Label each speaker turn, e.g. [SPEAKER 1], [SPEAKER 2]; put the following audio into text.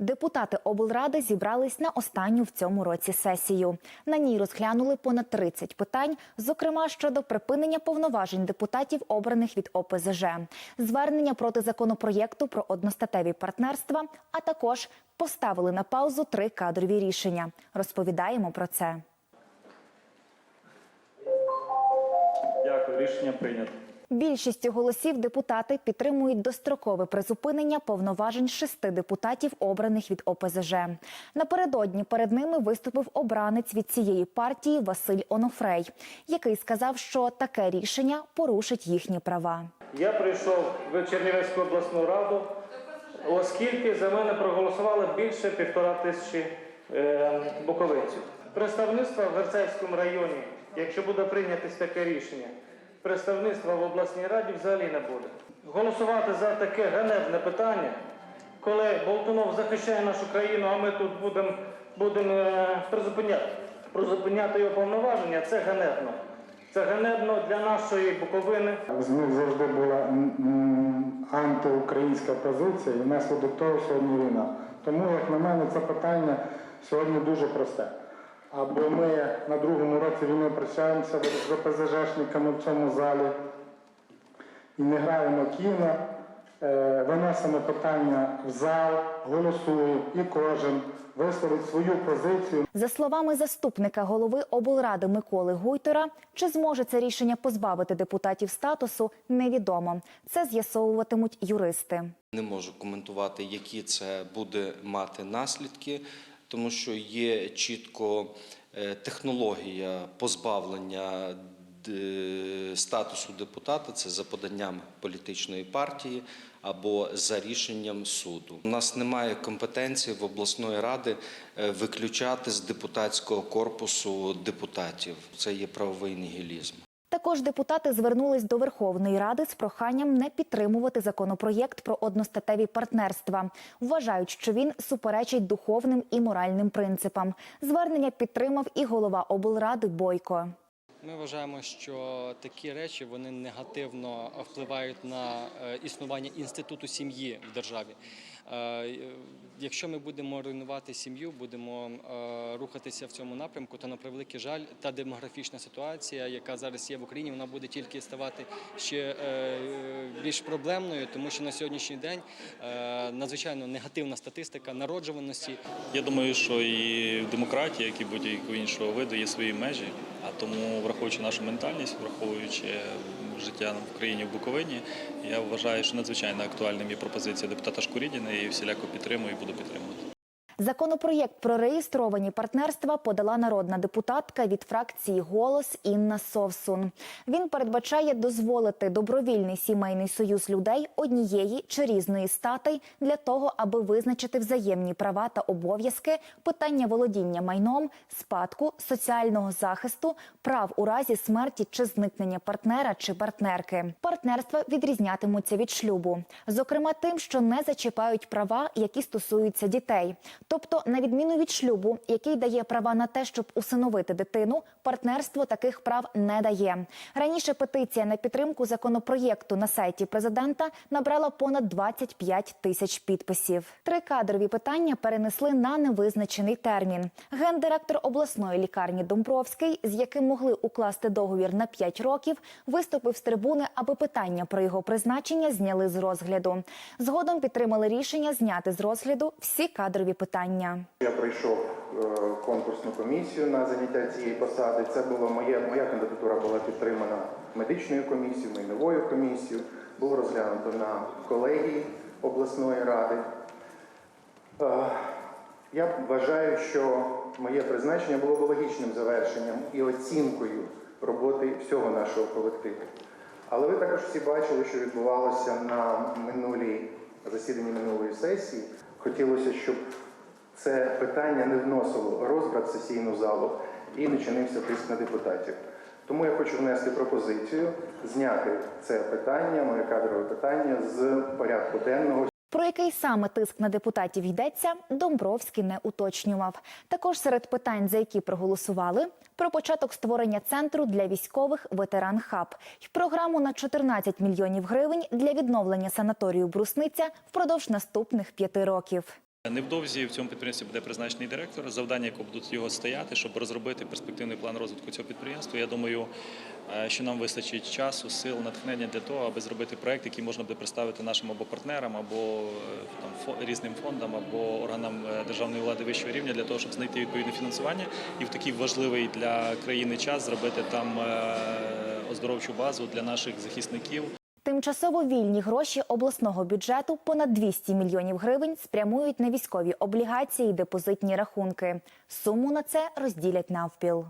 [SPEAKER 1] Депутати облради зібрались на останню в цьому році сесію. На ній розглянули понад 30 питань, зокрема щодо припинення повноважень депутатів, обраних від ОПЗЖ, звернення проти законопроєкту про одностатеві партнерства, а також поставили на паузу три кадрові рішення. Розповідаємо про це.
[SPEAKER 2] Дякую, рішення прийнято.
[SPEAKER 1] Більшістю голосів депутати підтримують дострокове призупинення повноважень шести депутатів, обраних від ОПЗЖ. Напередодні перед ними виступив обранець від цієї партії Василь Онофрей, який сказав, що таке рішення порушить їхні права.
[SPEAKER 2] Я прийшов в Чернівецьку обласну раду, оскільки за мене проголосували більше півтора тисячі е, буковинців. Представництва в Верцевському районі, якщо буде прийнятись таке рішення, представництва в обласній раді взагалі не буде. Голосувати за таке ганебне питання, коли Болтунов захищає нашу країну, а ми тут будемо будем, е, призупиняти, призупиняти його повноваження, це ганебно. Це ганебно для нашої Буковини.
[SPEAKER 3] З них завжди була антиукраїнська позиція, і внаслідок того сьогодні війна. Тому, як на мене, це питання сьогодні дуже просте. Або ми на другому році війни прощаємося з ОПЗЖшниками в цьому залі і не граємо кіно, е, виносимо питання в зал, голосуємо, і кожен висловить свою позицію.
[SPEAKER 1] За словами заступника голови облради Миколи Гуйтора, чи зможе це рішення позбавити депутатів статусу, невідомо. Це з'ясовуватимуть юристи.
[SPEAKER 4] Не можу коментувати, які це буде мати наслідки, тому що є чітко е, технологія позбавлення статусу депутата це за поданням політичної партії або за рішенням суду. У нас немає компетенції в обласної ради е, виключати з депутатського корпусу депутатів. Це є правовий нігілізм.
[SPEAKER 1] Також депутати звернулись до Верховної Ради з проханням не підтримувати законопроєкт про одностатеві партнерства. Вважають, що він суперечить духовним і моральним принципам. Звернення підтримав і голова облради Бойко.
[SPEAKER 5] Ми вважаємо, що такі речі вони негативно впливають на е, існування інституту сім'ї в державі. Е, Якщо ми будемо руйнувати сім'ю, будемо е, рухатися в цьому напрямку, то на превеликий жаль, та демографічна ситуація, яка зараз є в Україні, вона буде тільки ставати ще е, більш проблемною, тому що на сьогоднішній день е, надзвичайно негативна статистика народжуваності
[SPEAKER 6] Я думаю, що і в демократії, як і будь-якого іншого виду, є свої межі. А тому, враховуючи нашу ментальність, враховуючи життя в Україні в Буковині, я вважаю, що надзвичайно актуальним є пропозиція депутата Шкурідіна і всіляко підтримую і буду підтримувати.
[SPEAKER 1] Законопроєкт про реєстровані партнерства подала народна депутатка від фракції Голос Інна Совсун. Він передбачає дозволити добровільний сімейний союз людей однієї чи різної статей для того, аби визначити взаємні права та обов'язки, питання володіння майном, спадку, соціального захисту, прав у разі смерті чи зникнення партнера чи партнерки. Партнерства відрізнятимуться від шлюбу, зокрема тим, що не зачіпають права, які стосуються дітей. Тобто, на відміну від шлюбу, який дає права на те, щоб усиновити дитину, партнерство таких прав не дає. Раніше петиція на підтримку законопроєкту на сайті президента набрала понад 25 тисяч підписів. Три кадрові питання перенесли на невизначений термін. Гендиректор обласної лікарні Домбровський, з яким могли укласти договір на 5 років, виступив з трибуни, аби питання про його призначення зняли з розгляду. Згодом підтримали рішення зняти з розгляду всі кадрові питання.
[SPEAKER 7] Я пройшов е, конкурсну комісію на заняття цієї посади. Це було моє, моя кандидатура була підтримана медичною комісією, майновою комісією. Було розглянуто на колегії обласної ради. Е, Я вважаю, що моє призначення було б логічним завершенням і оцінкою роботи всього нашого колективу. Але ви також всі бачили, що відбувалося на минулій засіданні минулої сесії. Хотілося, щоб це питання не вносило розбрат в сесійну залу і не чинився тиск на депутатів. Тому я хочу внести пропозицію зняти це питання, моє кадрове питання з порядку денного.
[SPEAKER 1] Про який саме тиск на депутатів йдеться, Домбровський не уточнював. Також серед питань, за які проголосували, про початок створення центру для військових ветеран хаб й програму на 14 мільйонів гривень для відновлення санаторію Брусниця впродовж наступних п'яти років.
[SPEAKER 6] Невдовзі в цьому підприємстві буде призначений директор, завдання, якого будуть його стояти, щоб розробити перспективний план розвитку цього підприємства. Я думаю, е, що нам вистачить часу, сил, натхнення для того, аби зробити проект, який можна буде представити нашим або партнерам, або е, там різним фондам, або органам е, державної влади вищого рівня для того, щоб знайти відповідне фінансування і в такий важливий для країни час зробити там оздоровчу базу для наших захисників.
[SPEAKER 1] Тимчасово вільні гроші обласного бюджету понад 200 мільйонів гривень спрямують на військові облігації і депозитні рахунки. Суму на це розділять навпіл.